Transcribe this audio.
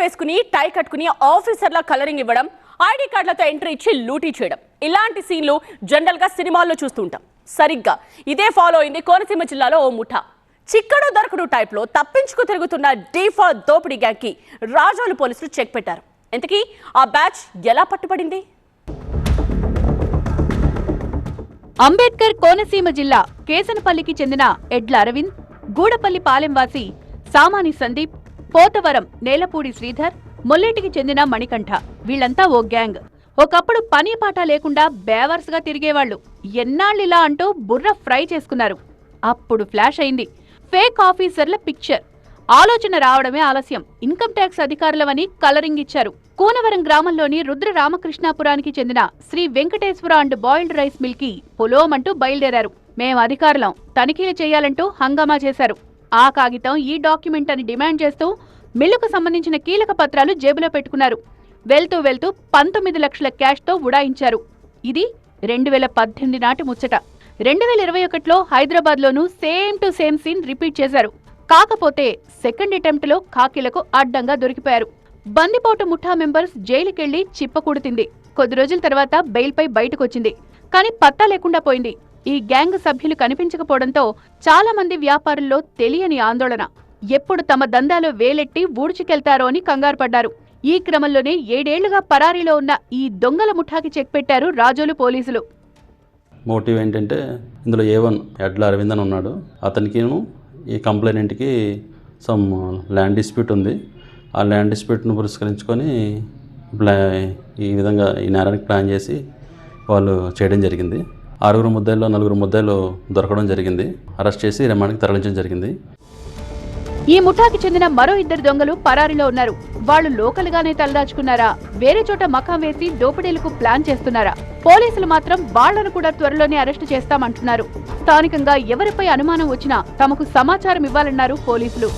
వేసుకుని టై కట్టుకుని ఆఫీసర్ల కలరింగ్ ఇవ్వడం ఐడి కార్డులతో ఎంట్రీ ఇచ్చి లూటీ చేయడం. ఇలాంటి సీన్లు జనరల్గా సినిమాల్లో చూస్తుంటాం సరిగ్గా ఇదే ఫాలో అయింది కోనసీమ జిల్లాలో ఓ ముఠా. చిక్కడు దొరకడు టైప్లో తప్పించుకు తిరుగుతున్న డీఫా దోపిడీ గ్యాంగ్కి రాజోలు పోలీసులు చెక్ పెట్టారు. ఇంతకీ ఆ బ్యాచ్ ఎలా పట్టుబడింది? అంబేద్కర్ కోనసీమ జిల్లా కేసనపల్లికి చెందిన ఎడ్ల అరవింద్ గూడపల్లి పాలెంవాసి సామాని సందీప్ పోతవరం నేలపూడి శ్రీధర్ మొల్లేటికి చెందిన మణికంఠ. వీళ్ళంతా ఓ గ్యాంగ్. ఒకప్పుడు పని పాట లేకుండా బేవర్స్ తిరిగేవాళ్ళు ఎన్నాళ్ళిలా అంటూ బుర్ర ఫ్రై చేసుకున్నారు. అప్పుడు ఫ్లాష్ అయింది. ఫేక్ ఆఫీసర్ల పిక్చర్. ఆలోచన రావడమే ఆలస్యం. ఇన్కమ్ ట్యాక్స్ అధికారులవని కలరింగ్ ఇచ్చారు. కూనవరం గ్రామంలోని రుద్ర రామకృష్ణాపురానికి చెందిన Shri Venkateswara and boiled rice మిల్కి పొలోమంటూ బయలుదేరారు. మేం అధికారులం. తనిఖీలు చేయాలంటూ హంగామా చేశారు. ఆ కాగితం ఈ డాక్యుమెంట్ అని డిమాండ్ చేస్తూ మిల్లుకు సంబంధించిన కీలక పత్రాలు జేబులో పెట్టుకున్నారు. వెళ్తూ వెళ్తూ పంతొమ్మిది లక్షల క్యాష్తో ఉడాయించారు. ఇది రెండు వేల పద్దెనిమిది నాటి ముచ్చట. రెండు వేల ఇరవై ఒకటిలో హైదరాబాద్లోనూ same to same scene repeat చేశారు. కాకపోతే సెకండ్ అటెంప్ట్లో కాకిలకు అడ్డంగా దొరికిపోయారు. బందిపోటు ముఠా మెంబర్స్ జైలుకెళ్ళి చిప్పకూడుతింది. కొద్ది రోజుల తర్వాత బెయిల్పై బయటకొచ్చింది. కానీ పత్తా లేకుండా పోయింది. ఈ గ్యాంగ్ సభ్యులు కనిపించకపోవడంతో చాలా మంది వ్యాపారుల్లో తెలియని ఆందోళన. ఎప్పుడు తమ దందాలో వేలెట్టి ఊడ్చుకెళ్తారో అని కంగారు పడ్డారు. ఈ క్రమంలోనే ఏడేళ్ళుగా పరారీలో ఉన్న ఈ దొంగల ముఠాకి చెక్ పెట్టారు రాజోలు పోలీసులు. మోటివ్ ఏంటంటే ఇందులో ఏ వన్ ఎడ్ల అరవింద్ అని ఉన్నాడు. అతనికి ఈ కంప్లైనెంట్కి సమ్ ల్యాండ్ డిస్ప్యూట్ ఉంది. ఆ ల్యాండ్ డిస్ప్యూట్ను పురస్కరించుకొని ఈ విధంగా ఈ నేరానికి ప్లాన్ చేసి వాళ్ళు చేయడం జరిగింది. ఆరుగురు ముద్దాయిల్లో నలుగురు ముద్దాయిలు దొరకడం జరిగింది. అరెస్ట్ చేసి రిమాండ్కి తరలించడం జరిగింది. ఈ ముఠాకి చెందిన మరో ఇద్దరు దొంగలు పరారీలో ఉన్నారు. వాళ్ళు లోకల్ గానే తలదాచుకున్నారా? వేరే చోట మకాం వేసి దోపిడీలకు ప్లాన్ చేస్తున్నారా? పోలీసులు మాత్రం వాళ్ళను కూడా త్వరలోనే అరెస్టు చేస్తామంటున్నారు. స్థానికంగా ఎవరిపై అనుమానం వచ్చినా తమకు సమాచారం ఇవ్వాలన్నారు పోలీసులు.